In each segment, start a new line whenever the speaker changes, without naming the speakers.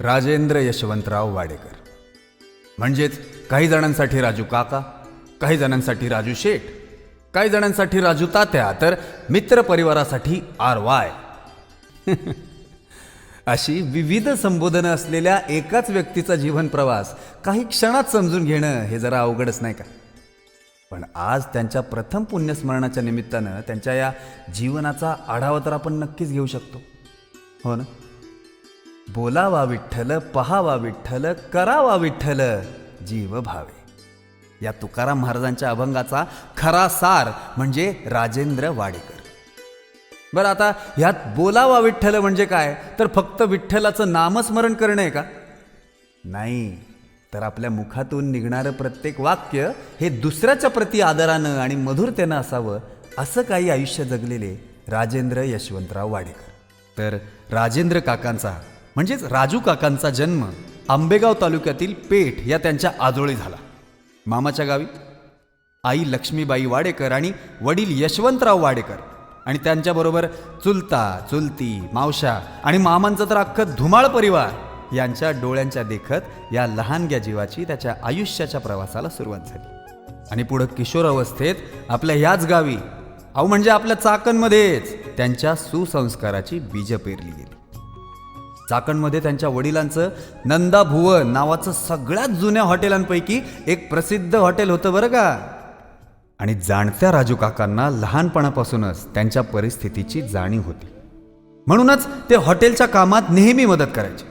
राजेंद्र यशवंतराव वाडेकर. म्हणजेच काही जणांसाठी राजू काका काही जणांसाठी राजू शेठ काही जणांसाठी राजू तात्या तर मित्र परिवारासाठी आर वाय. अशी विविध संबोधनं असलेल्या एकाच व्यक्तीचा जीवन प्रवास काही क्षणात समजून घेणं हे जरा अवघडच नाही का? पण आज त्यांच्या प्रथम पुण्यस्मरणाच्या निमित्तानं त्यांच्या या जीवनाचा आढावा तर आपण नक्कीच घेऊ शकतो. हो ना? बोलावा विठ्ठल पहावा विठ्ठल करावा विठ्ठल जीव भावे. या तुकाराम महाराजांच्या अभंगाचा खरा सार म्हणजे राजेंद्र वाडेकर. बरं आता ह्यात बोलावा विठ्ठल म्हणजे काय? तर फक्त विठ्ठलाचं नामस्मरण करणं आहे का? नाही तर आपल्या मुखातून निघणारं प्रत्येक वाक्य हे दुसऱ्याच्या प्रती आदरानं आणि मधुरतेनं असावं असं काही आयुष्य जगलेले राजेंद्र यशवंतराव वाडेकर. तर राजेंद्र काकांचा म्हणजेच राजू काकांचा जन्म आंबेगाव तालुक्यातील पेठ या त्यांच्या आजोळी झाला. मामाच्या गावी. आई लक्ष्मीबाई वाडेकर आणि वडील यशवंतराव वाडेकर आणि त्यांच्याबरोबर चुलता चुलती मावशा आणि मामांचं तर अख्खं धुमाळ परिवार यांच्या डोळ्यांच्या देखत या लहानग्या जीवाची त्याच्या आयुष्याच्या प्रवासाला सुरुवात झाली. आणि पुढं किशोरावस्थेत आपल्या ह्याच गावी अहो म्हणजे आपल्या चाकणमध्येच त्यांच्या सुसंस्काराची बीज पेरली गेली. चाकणमध्ये त्यांच्या वडिलांचं नंदा भुवन नावाचं सगळ्यात जुन्या हॉटेलांपैकी एक प्रसिद्ध हॉटेल होतं बरं का. आणि जाणत्या राजू काकांना लहानपणापासूनच त्यांच्या परिस्थितीची जाणीव होती. म्हणूनच ते हॉटेलच्या कामात नेहमी मदत करायचे.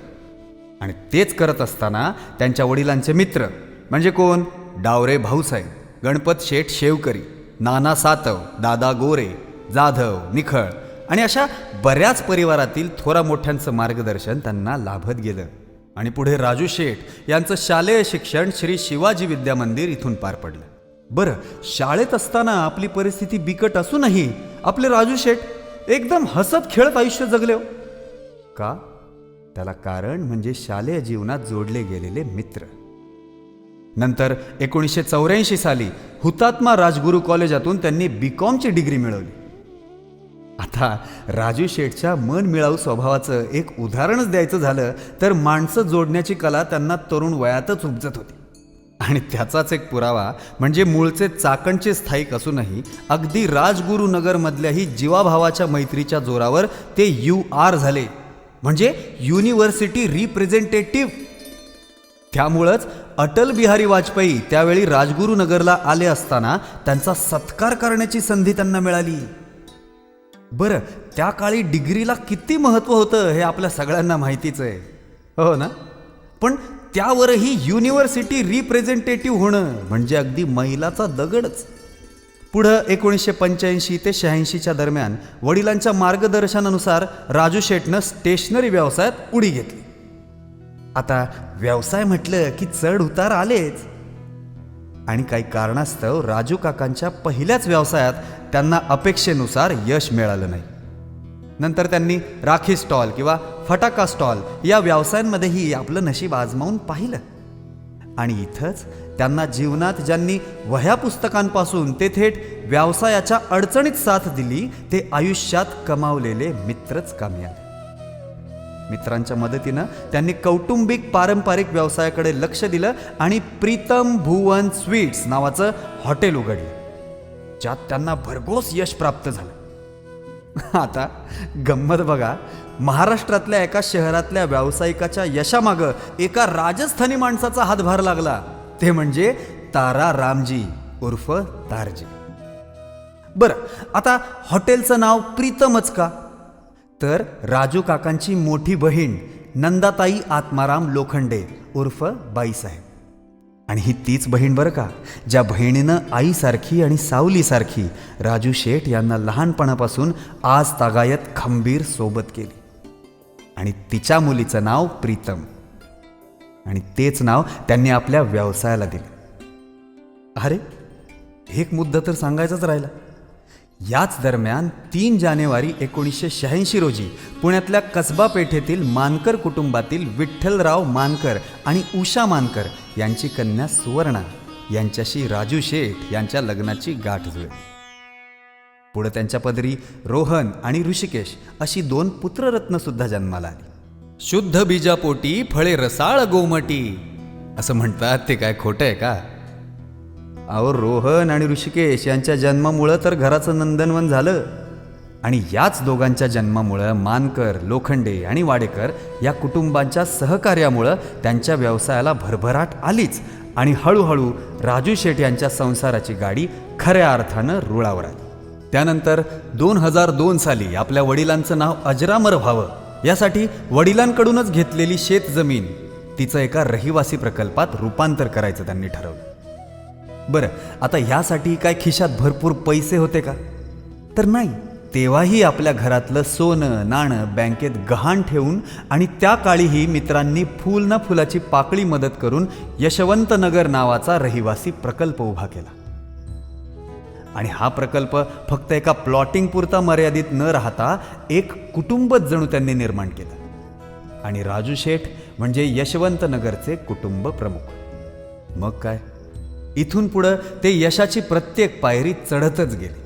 आणि तेच करत असताना त्यांच्या वडिलांचे मित्र म्हणजे कोण? डावरे भाऊसाहेब गणपत शेठ शेवकरी नाना सातव दादा गोरे जाधव निखळ आणि अशा बऱ्याच परिवारातील थोरा मोठ्यांचं मार्गदर्शन त्यांना लाभत गेलं. आणि पुढे राजू शेठ यांचं शालेय शिक्षण श्री शिवाजी विद्या मंदिर इथून पार पडलं. बरं शाळेत असताना आपली परिस्थिती बिकट असूनही आपले राजू शेठ एकदम हसत खेळत आयुष्य जगले हो. का? त्याला कारण म्हणजे शालेय जीवनात जोडले गेलेले मित्र. नंतर एकोणीसशे चौऱ्याऐंशी साली हुतात्मा राजगुरू कॉलेजातून त्यांनी बी कॉमची डिग्री मिळवली. आता राजू शेठच्या मन मिळावू स्वभावाचं एक उदाहरणच द्यायचं झालं तर माणसं जोडण्याची कला त्यांना तरुण वयातच उपजत होती. आणि त्याचाच एक पुरावा म्हणजे मूळचे चाकणचे स्थायिक असूनही अगदी राजगुरुनगरमधल्याही जीवाभावाच्या मैत्रीच्या जोरावर ते यू आर झाले. म्हणजे युनिव्हर्सिटी रिप्रेझेंटेटिव्ह. त्यामुळंच अटल बिहारी वाजपेयी त्यावेळी राजगुरुनगरला आले असताना त्यांचा सत्कार करण्याची संधी त्यांना मिळाली. बरं त्या काळी डिग्रीला किती महत्त्व होतं हे आपल्या सगळ्यांना माहितीच आहे. हो ना? पण त्यावरही युनिव्हर्सिटी रिप्रेझेंटेटिव्ह होणं म्हणजे अगदी मैलाचा दगडच. पुढं एकोणीसशे पंच्याऐंशी ते शहाऐंशीच्या दरम्यान वडिलांच्या मार्गदर्शनानुसार राजू शेठनं स्टेशनरी व्यवसायात उडी घेतली. आता व्यवसाय म्हटलं की चढ उतार आलेच. आणि काही कारणास्तव राजू काकांच्या पहिल्याच व्यवसायात त्यांना अपेक्षेनुसार यश मिळालं नाही. नंतर त्यांनी राखी स्टॉल किंवा फटाका स्टॉल या व्यवसायांमध्येही आपलं नशीब आजमावून पाहिलं. आणि इथंच त्यांना जीवनात ज्यांनी वह्या पुस्तकांपासून ते थेट व्यवसायाच्या अडचणीत साथ दिली ते आयुष्यात कमावलेले मित्रच कामी आले. मित्रांच्या मदतीनं त्यांनी कौटुंबिक पारंपरिक व्यवसायाकडे लक्ष दिलं आणि प्रीतम भुवन स्वीट्स नावाचं हॉटेल उघडलं. ज्यात त्यांना भरघोस यश प्राप्त झालं. आता गंमत बघा महाराष्ट्रातल्या एका शहरातल्या व्यावसायिकाच्या यशामागं एका राजस्थानी माणसाचा हातभार लागला. ते म्हणजे तारा रामजी उर्फ तारजी. बरं आता हॉटेलचं नाव प्रीतमच का? तर राजू काकांची मोठी बहीण नंदाताई आत्माराम लोखंडे उर्फ बाईसाहेब. आणि ही तीच बहीण बरं का? ज्या बहिणीनं आईसारखी आणि सावलीसारखी राजू शेठ यांना लहानपणापासून आज तागायत खंबीर सोबत केली. आणि तिच्या मुलीचं नाव प्रीतम. आणि तेच नाव त्यांनी आपल्या व्यवसायाला दिले. अरे एक मुद्दा तर सांगायचाच राहिला. याच दरम्यान तीन जानेवारी एकोणीसशे शहाऐंशी रोजी पुण्यातल्या कसबा पेठेतील मानकर कुटुंबातील विठ्ठलराव मानकर आणि उषा मानकर यांची कन्या सुवर्णा यांच्याशी राजू शेठ यांच्या लग्नाची गाठ जुळली. पुढे त्यांच्या पदरी रोहन आणि ऋषिकेश अशी दोन पुत्ररत्न सुद्धा जन्माला आली. शुद्ध बीजापोटी फळे रसाळ गोमटी. असं म्हणतात ते काय खोटं आहे का? अहो रोहन आणि ऋषिकेश यांच्या जन्मामुळं तर घराचं नंदनवन झालं. आणि याच दोघांच्या जन्मामुळं मानकर लोखंडे आणि वाडेकर या कुटुंबांच्या सहकार्यामुळं त्यांच्या व्यवसायाला भरभराट आलीच आणि हळूहळू राजू शेठ यांच्या संसाराची गाडी खऱ्या अर्थानं रुळावर आली त्यानंतर दोन हजार दोन साली आपल्या वडिलांचं नाव अजरामर व्हावं यासाठी वडिलांकडूनच घेतलेली शेतजमीन तिचं एका रहिवासी प्रकल्पात रूपांतर करायचं त्यांनी ठरवलं. बरं आता ह्यासाठी काय खिशात भरपूर पैसे होते का? तर नाही तेव्हाही आपल्या घरातलं सोनं नाणं बँकेत गहाण ठेवून आणि त्या काळीही मित्रांनी फूल ना फुलाची पाकळी मदत करून यशवंतनगर नावाचा रहिवासी प्रकल्प उभा केला. आणि हा प्रकल्प फक्त एका प्लॉटिंग पुरता मर्यादित न राहता एक कुटुंबच जणू त्यांनी निर्माण केलं. आणि राजू शेठ म्हणजे यशवंतनगरचे कुटुंब प्रमुख. मग काय? इथून पुढं ते यशाची प्रत्येक पायरी चढतच गेले.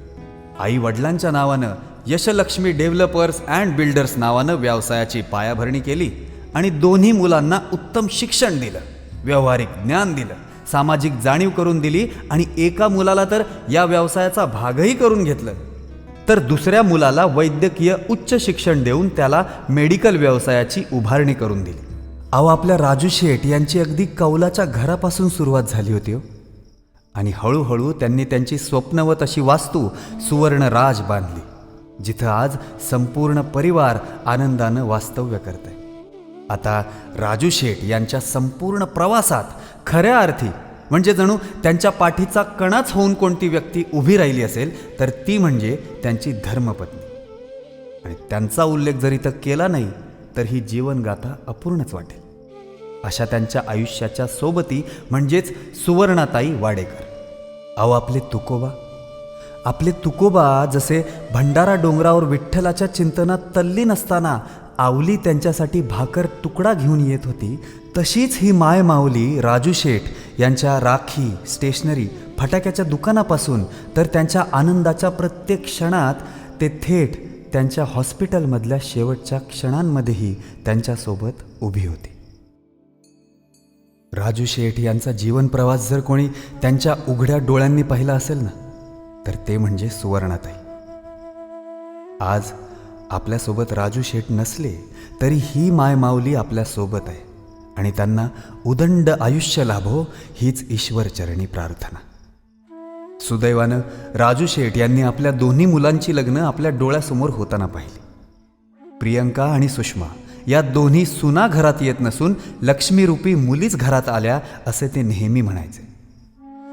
आई वडिलांच्या नावानं यशलक्ष्मी डेव्हलपर्स अँड बिल्डर्स नावानं व्यवसायाची पायाभरणी केली आणि दोन्ही मुलांना उत्तम शिक्षण दिलं व्यावहारिक ज्ञान दिलं सामाजिक जाणीव करून दिली आणि एका मुलाला तर या व्यवसायाचा भागही करून घेतलं. तर दुसऱ्या मुलाला वैद्यकीय उच्च शिक्षण देऊन त्याला मेडिकल व्यवसायाची उभारणी करून दिली. अहो आपल्या राजू शेठ यांची अगदी कौलाच्या घरापासून सुरुवात झाली होती हो. आणि हळूहळू त्यांनी त्यांची स्वप्नवत अशी वास्तू सुवर्ण राज बांधली जिथं आज संपूर्ण परिवार आनंदानं वास्तव्य करत आहे आता राजू शेठ यांच्या संपूर्ण प्रवासात खऱ्या अर्थी म्हणजे जणू त्यांच्या पाठीचा कणाच होऊन कोणती व्यक्ती उभी राहिली असेल तर ती म्हणजे त्यांची धर्मपत्नी. आणि त्यांचा उल्लेख जरी तर केला नाही तर ही जीवनगाथा अपूर्णच वाटेल. अशा त्यांच्या आयुष्याच्या सोबती म्हणजेच सुवर्णाताई वाडेकर. अहो आपले तुकोबा. आपले तुकोबा जसे भंडारा डोंगरावर विठ्ठलाच्या चिंतनात तल्लीन असताना आवली त्यांच्यासाठी भाकर तुकडा घेऊन येत होती तशीच ही माय माऊली राजू शेठ यांच्या राखी स्टेशनरी फटाक्याच्या दुकानापासून तर त्यांच्या आनंदाच्या प्रत्येक क्षणात ते थेट त्यांच्या हॉस्पिटलमधल्या शेवटच्या क्षणांमध्येही त्यांच्यासोबत उभी होती. राजू शेठ यांचा जीवन प्रवास जर कोणी त्यांच्या उघड्या डोळ्यांनी पाहिला असेल ना तर ते म्हणजे सुवर्णाताई. आज आपल्यासोबत राजू शेठ नसले तरी ही मायमाऊली आपल्यासोबत आहे आणि त्यांना उदंड आयुष्य लाभो हीच ईश्वरचरणी प्रार्थना. सुदैवानं राजू शेठ यांनी आपल्या दोन्ही मुलांची लग्न आपल्या डोळ्यासमोर होताना पाहिली. प्रियंका आणि सुषमा या दोन्ही सुना घरात येत नसून लक्ष्मीरूपी मुलीच घरात आल्या असे ते नेहमी म्हणायचे.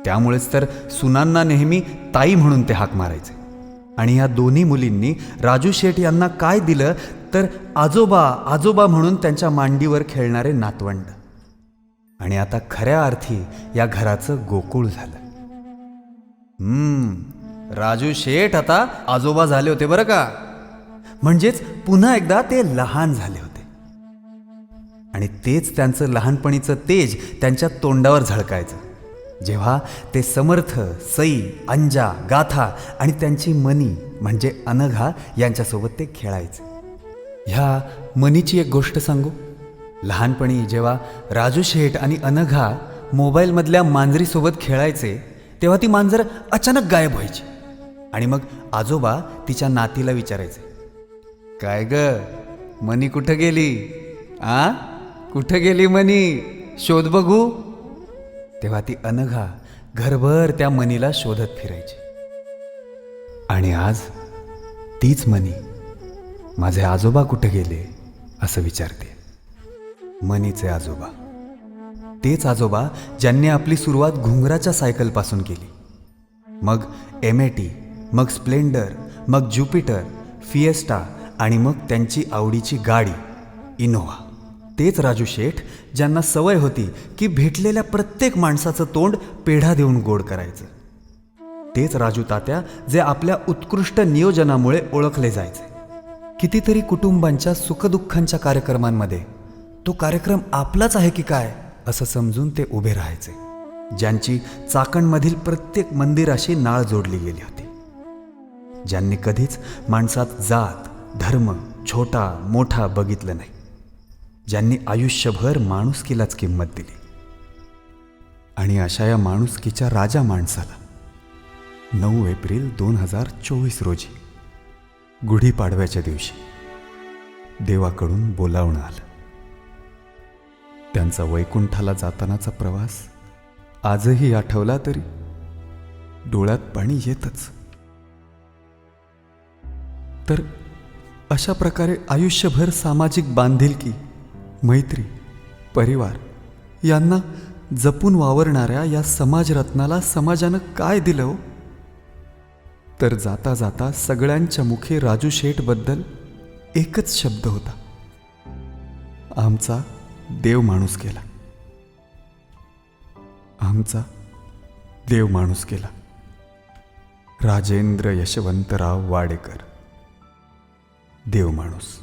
त्यामुळेच तर सुनांना नेहमी ताई म्हणून ते हाक मारायचे. आणि या दोन्ही मुलींनी राजू शेठ यांना काय दिलं तर आजोबा आजोबा म्हणून त्यांच्या मांडीवर खेळणारे नातवंड. आणि आता खऱ्या अर्थी या घराचं गोकुळ झालं. हम्म राजू शेठ आता आजोबा झाले होते बरं का? म्हणजेच पुन्हा एकदा ते लहान झाले होते. आणि तेच त्यांचं लहानपणीचं तेज त्यांच्या तोंडावर झळकायचं. जेव्हा ते समर्थ सई अंजा गाथा आणि त्यांची मनी म्हणजे अनघा यांच्यासोबत ते खेळायचे. ह्या मनीची एक गोष्ट सांगू? लहानपणी जेव्हा राजू शेठ आणि अनघा मोबाईलमधल्या मांजरीसोबत खेळायचे तेव्हा ती मांजर अचानक गायब व्हायची आणि मग आजोबा तिच्या नातीला विचारायचे. काय ग? मनी कुठं गेली? आ? कुठं गेली मनी? शोध बघू. तेव्हा ती अनघा घरभर त्या मनीला शोधत फिरायची. आणि आज तीच मनी माझे आजोबा कुठे गेले असं विचारते. मनीचे आजोबा. तेच आजोबा ज्यांनी आपली सुरुवात घुंगराच्या सायकलपासून केली. मग एम ए टी मग स्प्लेंडर मग ज्युपिटर फिएस्टा आणि मग त्यांची आवडीची गाडी इनोव्हा तेच राजू शेठ ज्यांना सवय होती की भेटलेल्या प्रत्येक माणसाचं तोंड पेढा देऊन गोड करायचं. तेच राजू तात्या जे आपल्या उत्कृष्ट नियोजनामुळे ओळखले जायचे. कितीतरी कुटुंबांच्या सुखदुःखांच्या कार्यक्रमांमध्ये तो कार्यक्रम आपलाच आहे की काय असं समजून ते उभे राहायचे. ज्यांची चाकणमधील प्रत्येक मंदिराशी नाळ जोडली गेली होती. ज्यांनी कधीच माणसात जात धर्म छोटा मोठा बघितलं नाही. ज्यांनी आयुष्यभर माणुसकीलाच किंमत दिली. आणि अशा या माणुसकीच्या राजा माणसाला नऊ एप्रिल दोन हजार चोवीस रोजी गुढीपाडव्याच्या दिवशी देवाकडून बोलावणं आलं. त्यांचा वैकुंठाला जातानाचा प्रवास आजही आठवला तरी डोळ्यात पाणी येतच. तर अशा प्रकारे आयुष्यभर सामाजिक बांधिलकी मैत्री परिवार यांना जपून वावरणाऱ्या या समाजरत्नाला समाजानं काय दिलं हो? तर जाता जाता सगळ्यांच्या मुखे राजू शेठबद्दल एकच शब्द होता. आमचा देव माणूस केला. आमचा देव माणूस केला. राजेंद्र यशवंतराव वाडेकर देव माणूस.